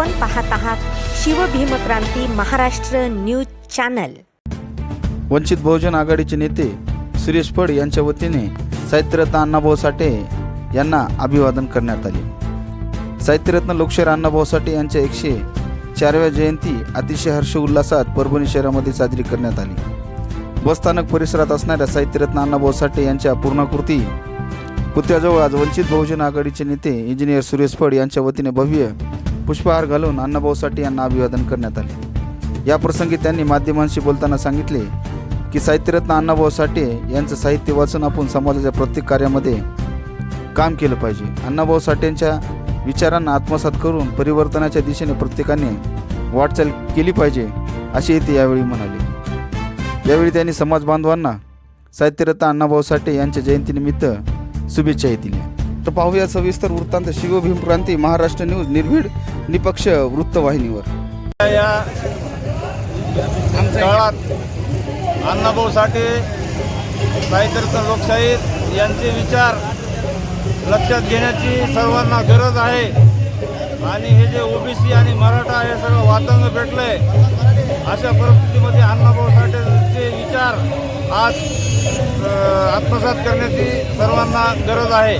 आपण पाहत आहात शिवभीमक्रांती महाराष्ट्र न्यूज चॅनल. वंचित बहुजन आघाडीचे नेते सुरेश फड यांच्या वतीने साहित्यरत्न अण्णाभाऊ साठे यांना अभिवादन करण्यात आले. साहित्यरत्न लोकशाहीर अण्णाभाऊ साठे यांच्या एकशे चारव्या जयंती अतिशय हर्ष उल्हासात परभणी शहरामध्ये साजरी करण्यात आली. बसस्थानक परिसरात असणाऱ्या साहित्यरत्न अण्णाभाऊ साठे यांच्या पूर्णाकृती पुत्याजवळ आज वंचित बहुजन आघाडीचे नेते इंजिनियर सुरेश फड यांच्या वतीने भव्य पुष्पहार घालून अण्णाभाऊ साठे यांना अभिवादन करण्यात आले. या प्रसंगी त्यांनी माध्यमांशी बोलताना सांगितले की साहित्यरत्न अण्णाभाऊ साठे यांचं साहित्य वाचून आपण समाजाच्या प्रत्येक कार्यामध्ये काम केलं पाहिजे. अण्णाभाऊ साठेंच्या विचारांना आत्मसात करून परिवर्तनाच्या दिशेने प्रत्येकाने वाटचाल केली पाहिजे असे ते यावेळी म्हणाले. यावेळी त्यांनी समाज बांधवांना साहित्यरत्न अण्णाभाऊ साठे यांच्या जयंतीनिमित्त शुभेच्छाही दिल्या. तर पाहूया सविस्तर वृत्तांत शिवभीम क्रांती महाराष्ट्र न्यूज निर्भीड. निपक्ष वृत्तवाहिनीवर. या काळात अण्णाभाऊ साठे साहित्यरत्न लोकशाहीर यांचे विचार लक्षात घेण्याची सर्वांना गरज आहे. आणि हे जे ओबीसी आणि मराठा हे सगळं वातंग भेटलंय अशा परिस्थितीमध्ये अण्णाभाऊ साठेचे विचार आज आत्मसात करण्याची सर्वांना गरज आहे.